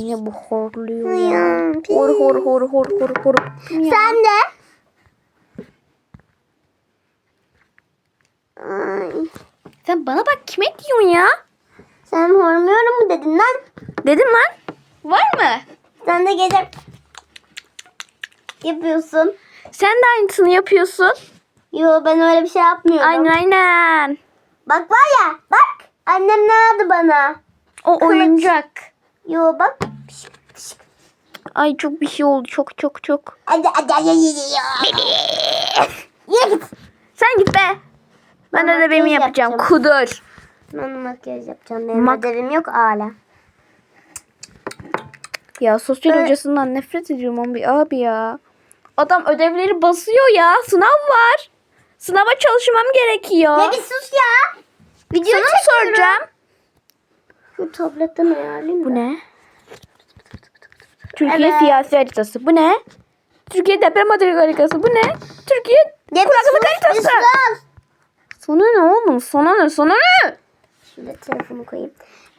Yine bu horluyor Ya. Hor hor hor hor hor hor. Ya. Sen de. Ay, Sen bana bak kime diyorsun ya? sen hormuyorum mu dedin lan? Dedim lan. Var mı? Sen de gece yapıyorsun. Sen de aynısını yapıyorsun. Yo ben öyle bir şey yapmıyorum. Aynen aynen. Bak var ya bak. Annem ne aldı bana? O Kılıç. oyuncak. Yo bak. Ay çok bir şey oldu. Çok çok çok. Hadi hadi hadi hadi. Yürü git. Sen git be. Ben Ben ödevimi yapacağım. yapacağım. Kudur. Ben makyaj yapacağım. Benim Mak- ödevim yok hala. Ya sosyal Evet. hocasından nefret ediyorum abi, abi ya. Adam ödevleri basıyor ya. Sınav var. Sınava çalışmam gerekiyor. Ya bir sus ya. Video Sana çekiyorum. soracağım? Şu tabletten ayarlayayım Bu da. ne? Türkiye Evet. siyasi haritası. Bu ne? Türkiye deprem haritası. Bu ne? Türkiye kuraklık haritası. sus. Sana ne oğlum? Sana ne? Sana ne? Şurada telefonu koyayım.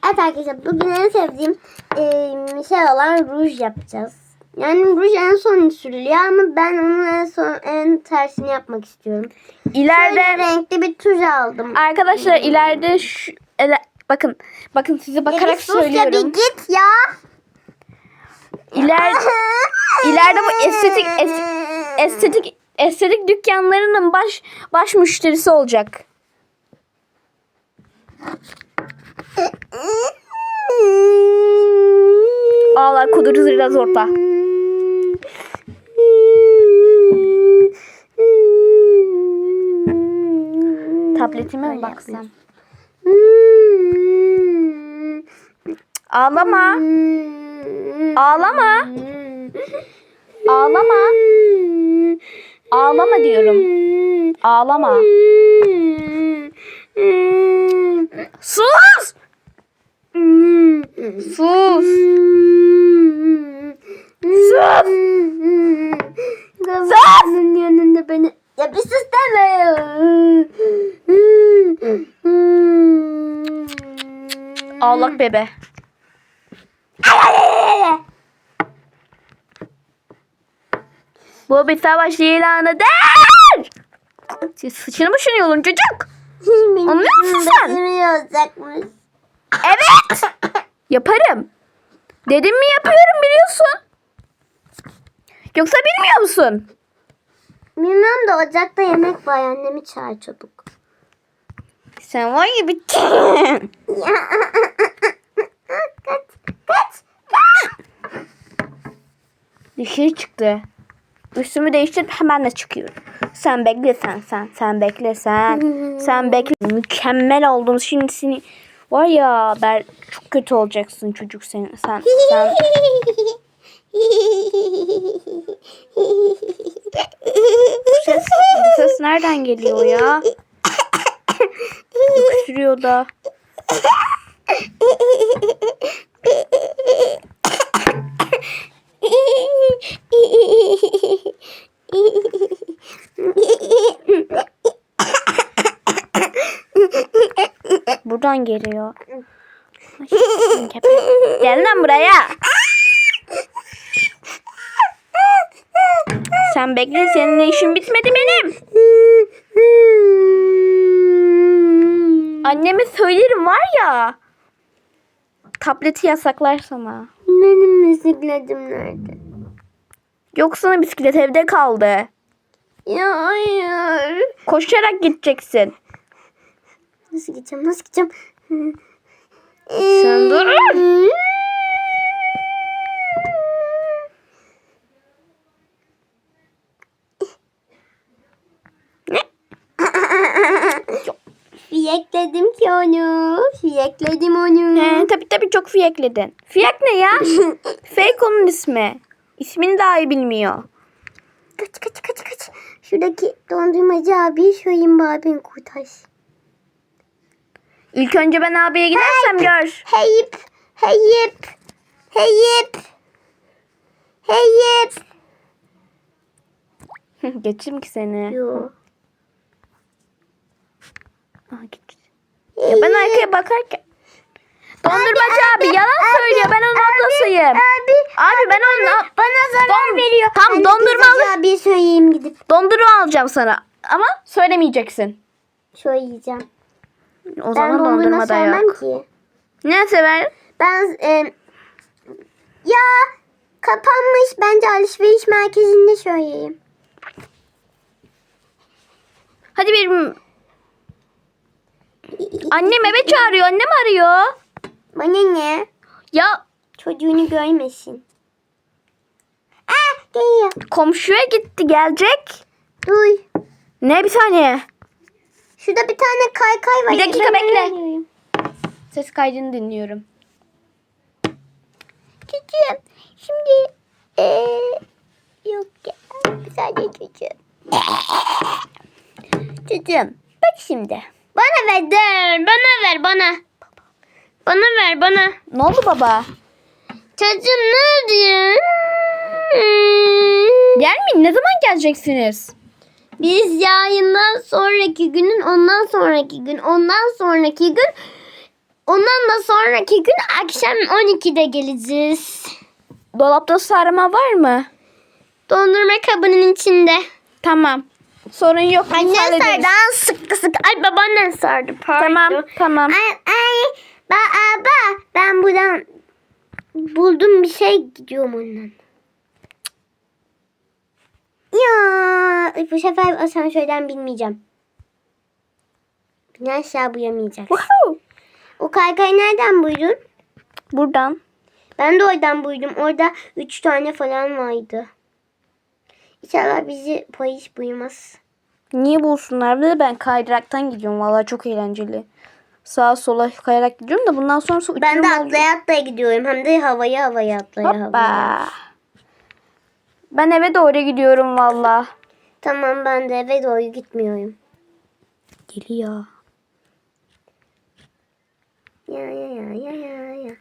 Evet arkadaşlar bugün en sevdiğim eee, şey olan ruj yapacağız. Yani ruj en son sürülüyor ama ben onun en son en tersini yapmak istiyorum. İleride Şöyle renkli bir tuj aldım. arkadaşlar ileride şu ele- bakın bakın size bakarak sus ya bir söylüyorum. git ya. İleride ileride bu estetik es- estetik estetik dükkanlarının baş baş müşterisi olacak. Ağlar kuduruz biraz orta. Tabletime mi baksam? Ağlama. Ağlama. Ağlama. Ağlama diyorum. Ağlama. Sus! Sus! Sus! Sus! yanında beni... Ya bir sus deme. Ağlak bebe. Bu bir savaş ilanıdır. Siz sıçını mı çocuk? Anlıyor musun sen? Evet. Yaparım. Dedim mi yapıyorum biliyorsun. Yoksa bilmiyor musun? Bilmem de ocakta yemek var annemi çağır çabuk. Sen var ya bir... kaç kaç kaç. Dışarı çıktı. Üstümü değiştirip hemen de çıkıyorum. Sen bekle sen sen. Sen bekle sen. Sen bekle. Mükemmel oldun. Şimdi seni var ya ben çok kötü olacaksın çocuk sen. Sen sen. Bu ses, bu ses nereden geliyor ya? Öksürüyor da. Buradan geliyor. Gel lan buraya. Sen bekle seninle işim bitmedi benim. Anneme söylerim var ya. Tableti yasaklar sana. Benim bisikletim nerede? Yok sana bisiklet evde kaldı. Ya hayır. Koşarak gideceksin. Nasıl gideceğim? Nasıl gideceğim? Sen dur. Fiyekledim ki onu. Fiyekledim onu. He, tabii tabii çok fiyekledin. Fiyak ne ya? Fake onun ismi. İsmini dahi bilmiyor. Kaç kaç kaç kaç. Şuradaki dondurmacı abi şöyle abin kurtar. İlk önce ben abiye gidersem gör. Heyip. Heyip. Heyip. Heyip. Geçeyim ki seni. Yo. Aha, geç. Ya ben arkaya bakarken. Dondurmacı abi, yalan söylüyor. Ben onun ablasıyım. Abi, Abi ben onun ab- bana zarar Don- veriyor. Tam Ben de dondurma pizzacı abiye söyleyeyim gidip. dondurma alacağım sana. Ama söylemeyeceksin. Söyleyeceğim. O Ben zaman dondurma dondurma da yok. ki. Ne sever? Ben e, ya kapanmış bence alışveriş merkezinde söyleyeyim. Hadi bir Annem eve çağırıyor. Annem arıyor. Bana ne? Ya Çocuğunu görmesin. Aa geliyor. komşuya gitti gelecek. Duy. Ne bir saniye. Şurada bir tane kaykay var. Bir dakika Ben bekle. Ses kaydını dinliyorum. Çocuğum şimdi eee yok ya. Sadece çocuğum. çocuğum bak şimdi. Bana ver der. Bana ver bana. Bana ver bana. Ne oldu baba? Çocuğum ne diyor? Gelmeyin. Ne zaman geleceksiniz? Biz yayından sonraki günün ondan sonraki gün ondan sonraki gün ondan da sonraki gün akşam 12'de geleceğiz. Dolapta sarma var mı? Dondurma kabının içinde. Tamam. Sorun yok. biz Anne hallederiz. sardı. Aa, sıktı sıktı. Ay babaannen sardı. Pardon. Tamam. Tamam. Ay, ay, ba, aba, ben buradan buldum bir şey gidiyorum ondan. Ya bu sefer asansörden binmeyeceğim. Bina aşağı buyamayacak. O kaykayı nereden buydun? Buradan. Ben de oradan buydum. Orada üç tane falan vardı. İnşallah bizi polis buymaz. Niye bulsunlar? Bir de ben kaydıraktan gidiyorum. Vallahi çok eğlenceli. Sağa sola kayarak gidiyorum da bundan sonrası uçurum Ben de atlaya atlaya gidiyorum. Hem de havaya havaya atlaya havaya. Ben eve doğru gidiyorum valla. Tamam ben de eve doğru gitmiyorum. Geliyor. Ya ya ya ya ya ya.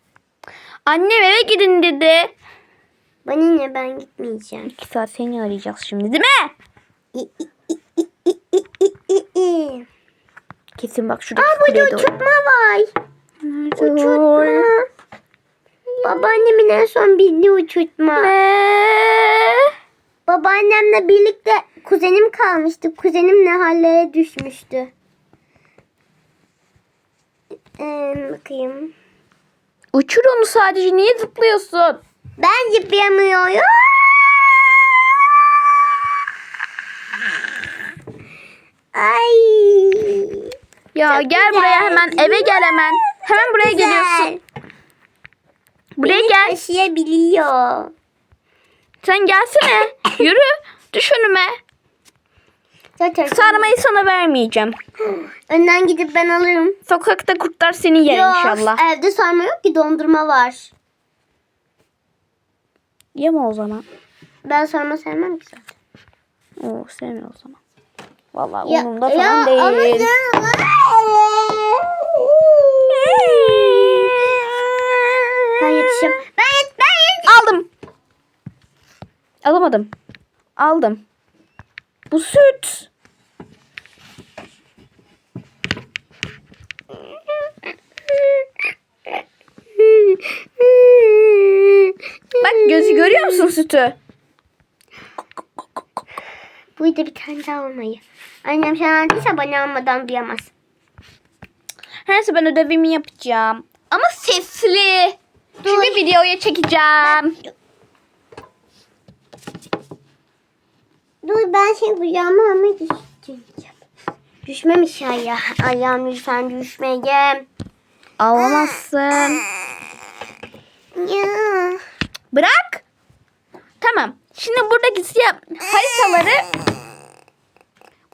Annem eve gidin dedi. Bana ne ben gitmeyeceğim. İki saat seni arayacağız şimdi değil mi? Kesin bak şuradaki Aa burada uçurtma var. Uçurtma. Babaannemin en son bildiği uçurtma. Ne? Babaannemle birlikte kuzenim kalmıştı. Kuzenim ne hallere düşmüştü. Ee, bakayım. Uçur onu sadece. Niye zıplıyorsun? Ben zıplayamıyorum. Ay. Ya Çok gel güzel. buraya hemen. Eve gel hemen. Hemen buraya geliyorsun. Buraya Beni gel. taşıyabiliyor. Sen gelsene. Yürü. Düş önüme. Sarmayı sana vermeyeceğim. önden gidip ben alırım. Sokakta kurtlar seni yer Yok, inşallah. Evde sarma yok ki dondurma var. Yeme o zaman. Ben sarma sevmem ki zaten. Oo sevme o zaman. Vallahi umurumda falan değil. ama yetişim. Ben yet, ben. Aldım. Alamadım. Aldım. Bu süt. Bak gözü görüyor musun sütü? Burada bir tane daha olmayı. Annem sen aldıysa bana almadan duyamaz. Her neyse ben ödevimi yapacağım. Ama sesli. Çünkü videoya çekeceğim. Dur ben şey kucağıma ama düşeceğim. Düşmemiş ya. Ayağım lütfen düşmeyeyim. Alamazsın. Ya. Bırak. Tamam. Şimdi buradaki siyah haritaları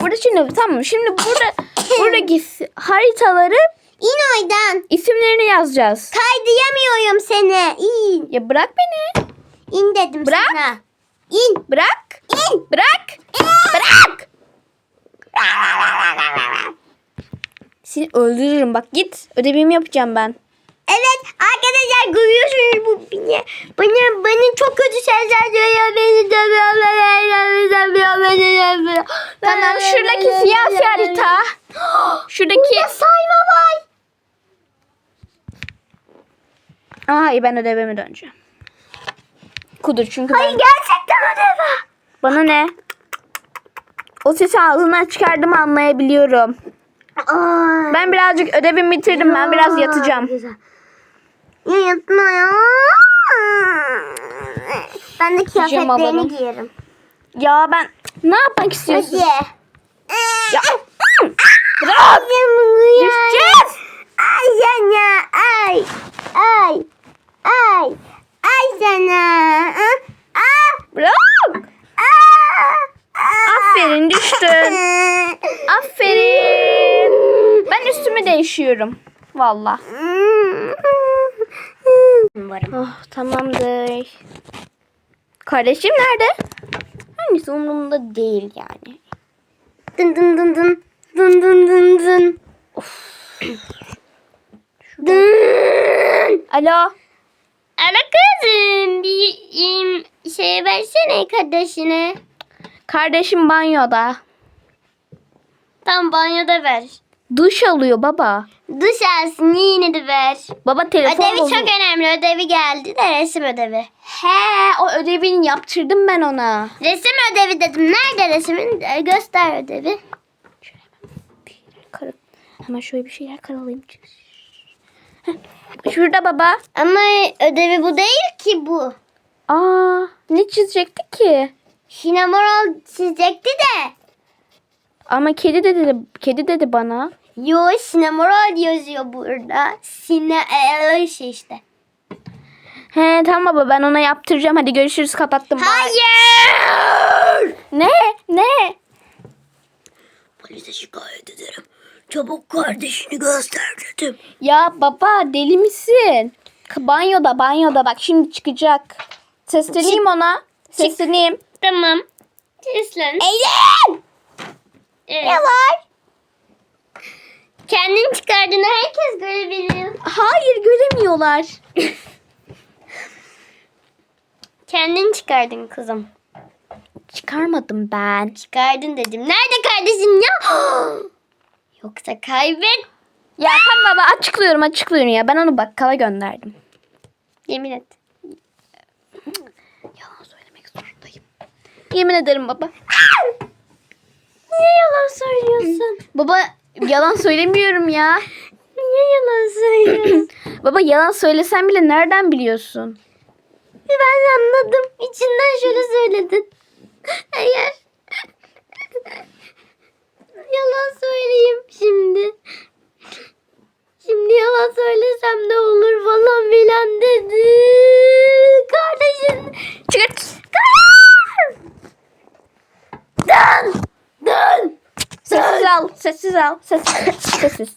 Burada şimdi tamam. Şimdi burada buradaki haritaları İn oradan. isimlerini yazacağız. Kaydıyamıyorum seni. İn. Ya bırak beni. İn dedim Bırak. sana. İn. Bırak. İn. Bırak. Bırak. Seni öldürürüm. Bak git. Ödevimi yapacağım ben. Evet arkadaşlar görüyorsunuz bu beni. Bana, bana çok kötü sesler duyuyor. Beni dövüyor. Beni dövüyor. Beni dövüyor. Tamam şuradaki siyasi harita. Şuradaki Burada sayma var. Aa iyi ben ödevime döneceğim. Kudur çünkü ben... gerçekten ödev. Bana ne? O sesi ağzından çıkardığımı anlayabiliyorum. Aa, Ben birazcık ödevimi bitirdim. Ben biraz yatacağım. Güzel. Ya yatma ya. Ben de kıyafetlerimi Pijamalarım. giyerim. Ya ben ne yapmak istiyorsun? Hadi. Ya. Bırak. Düşeceğiz. Ay sana. Ay. Ay. Ay. Ay sana. Aa. Bırak. Aa. Aferin düştün. Aferin. Ben üstümü değişiyorum. Valla. Varım. Oh tamamdır. Kardeşim nerede? Hangisi umurumda değil yani. Dın dın dın dın. Dın dın dın dın. Dın. Alo. Ana kızım bir im, şey versene kardeşine. Kardeşim banyoda. Tam banyoda ver. Duş alıyor baba. Duş alsın yine de ver. Baba telefon Ödevi bozuldu. çok önemli. Ödevi geldi de resim ödevi. He o ödevini yaptırdım ben ona. Resim ödevi dedim. Nerede resmin? E, Göster ödevi. Kar Hemen şöyle bir şeyler karalayayım. Heh, Şurada baba. Ama ödevi bu değil ki bu. Aa, ne çizecektik ki? Şinamoral çizecekti de. Ama kedi de dedi, kedi dedi bana. Yo Şinamoral yazıyor burada. Sine e, şey işte. He tamam baba ben ona yaptıracağım. Hadi görüşürüz kapattım. Bye. Hayır. Ne? Ne? Polise şikayet ederim. Çabuk kardeşini göster dedim. Ya baba deli misin? Banyoda banyoda bak şimdi çıkacak. Sesleneyim ona. Sesleneyim. Tamam. Seslen. Eylül! Evet. Ne var? Kendin çıkardığını herkes görebilir. Hayır göremiyorlar. Kendin çıkardın kızım. Çıkarmadım ben. Çıkardın dedim. Nerede kardeşin ya? Yoksa kaybet. Ya tamam baba açıklıyorum açıklıyorum ya. Ben onu bakkala gönderdim. Yemin et. Yalan söylemek zorundayım. Yemin ederim baba. Niye yalan söylüyorsun? Baba yalan söylemiyorum ya. Niye yalan söylüyorsun? Baba yalan söylesen bile nereden biliyorsun? ben anladım. İçinden şöyle söyledin. Eğer yalan söyleyeyim şimdi. Şimdi yalan söylesem ne olur falan filan dedi. Kardeşin. Çıkart. Dön. Dön. Sessiz al. Sessiz al. Sessiz. Sessiz.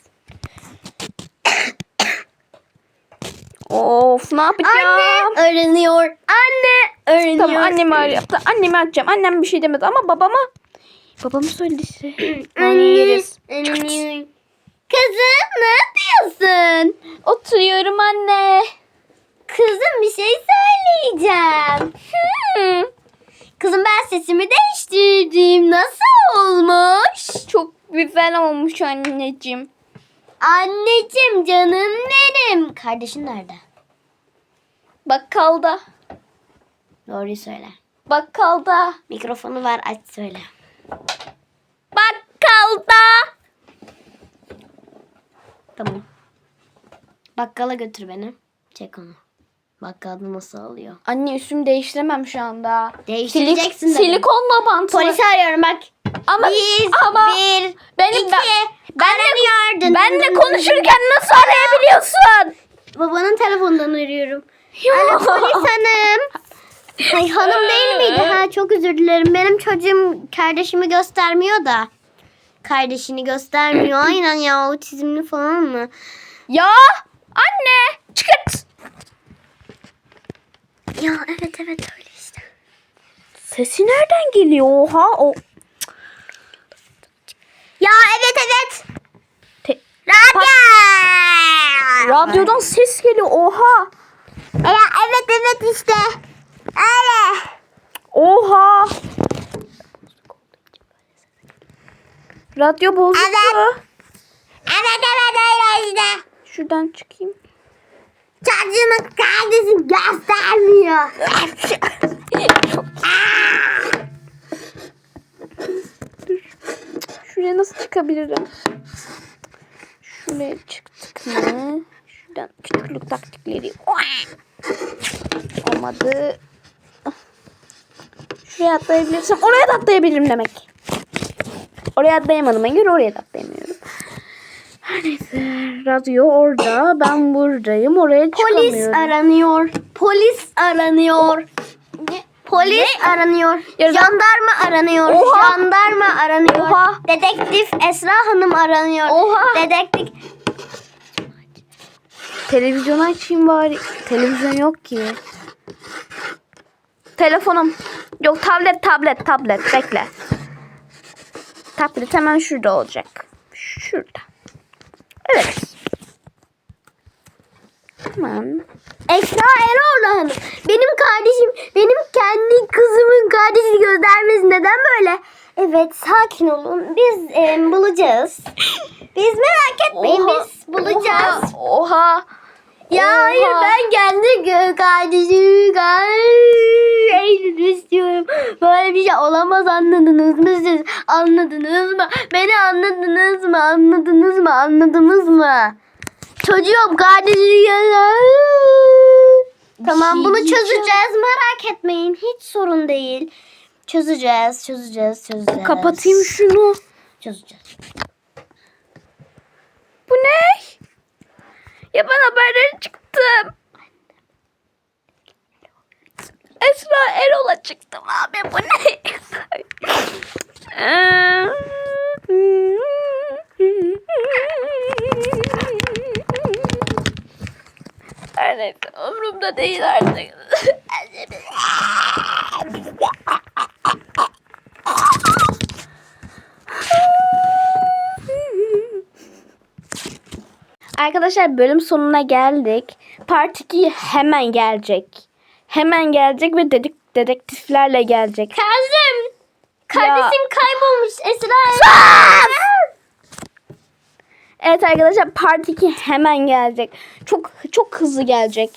Of ne yapacağım? Anne öğreniyor. Anne öğreniyor. Tamam annemi arayayım. Annemi arayacağım. Annem bir şey demedi ama babama. Babamı söyledi size. Yani yeriz. Öğreniyor. Kızım ne yapıyorsun? Oturuyorum anne. Kızım bir şey söyleyeceğim. Hmm, Kızım ben sesimi değiştirdim. Nasıl olmuş? çok güzel olmuş anneciğim. Anneciğim canım benim. Kardeşin nerede? Bakkalda. Doğruyu söyle. Bakkalda. Mikrofonu var aç söyle. Bakkalda. Tamam. Bakkala götür beni. Çek onu. Bakkalda nasıl alıyor? Anne üstümü değiştiremem şu anda. Değiştireceksin Silik- dedim. Silikonla bantılı. Polisi arıyorum bak. Ama, Bir, ama bir, benim iki. ben, benle, benle konuşurken nasıl arayabiliyorsun? Babanın telefonundan arıyorum. Alo polis hanım. Ay hanım değil miydi? Ha çok özür dilerim. Benim çocuğum kardeşimi göstermiyor da. Kardeşini göstermiyor. Aynen ya otizmli falan mı? Ya anne çıkart. Ya evet evet öyle işte. Sesi nereden geliyor? Oha o. Ya evet evet. Te- Radyo. radyodan ses geliyor. Oha. Ya evet evet işte. Oha. Radyo bozuldu. Evet. Evet evet öyle işte. Şuradan çıkayım. Çocuğumun kardeşim göstermiyor. Şuraya nasıl çıkabilirim? Şuraya çıktık mı? Şuradan küçüklük taktikleri. Olmadı. Şuraya atlayabilirsem oraya da atlayabilirim demek. Oraya atlayamadığıma göre oraya da atlayamıyorum. Her neyse. Radyo orada. Ben buradayım. Oraya Polis çıkamıyorum. aranıyor. Polis aranıyor. Polis aranıyor. Jandarma aranıyor. Oha. Jandarma aranıyor. Oha. Dedektif Esra Hanım aranıyor. Oha. Dedektif Televizyon açayım bari. Televizyon yok ki. Telefonum. Yok tablet tablet tablet. Bekle. Tablet hemen şurada olacak. Şurada. Evet. Hemen. Esra Eroğlu Hanım. Benim kardeşim, benim kendi kızımın kardeşini göstermesi neden böyle? Evet, sakin olun. Biz em, bulacağız. Biz merak etmeyin, Oha, biz bulacağız. Oha. oha. Ya Oha. hayır ben kendi kardeşimi kardeşimi istiyorum. Böyle bir şey olamaz anladınız mı siz? Anladınız mı? Beni anladınız mı? Anladınız mı? Anladınız mı? Çocuğum kardeşini Tamam şey bunu çözeceğiz merak etmeyin. Hiç sorun değil. Çözeceğiz, çözeceğiz, çözeceğiz. Kapatayım şunu. Çözeceğiz. Bu ne? Ya ben haberlere çıktım. Esra Erol'a çıktım abi bu ne? Her neyse umurumda değil artık. Arkadaşlar bölüm sonuna geldik. Part 2 hemen gelecek. Hemen gelecek ve dedik dedektiflerle gelecek. Kazım! Kardeşim kaybolmuş Esra. Evet arkadaşlar part 2 hemen gelecek. Çok çok hızlı gelecek.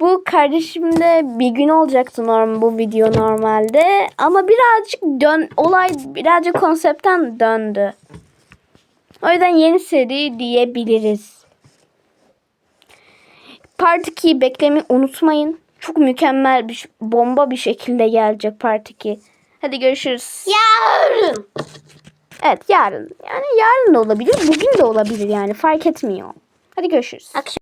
Bu kardeşimde bir gün olacaktı normal bu video normalde ama birazcık dön olay birazcık konseptten döndü. O yüzden yeni seri diyebiliriz. Part 2'yi beklemeyi unutmayın. Çok mükemmel bir bomba bir şekilde gelecek Part 2. Hadi görüşürüz. Yarın. Evet yarın. Yani yarın da olabilir. Bugün de olabilir yani. Fark etmiyor. Hadi görüşürüz. Akşam.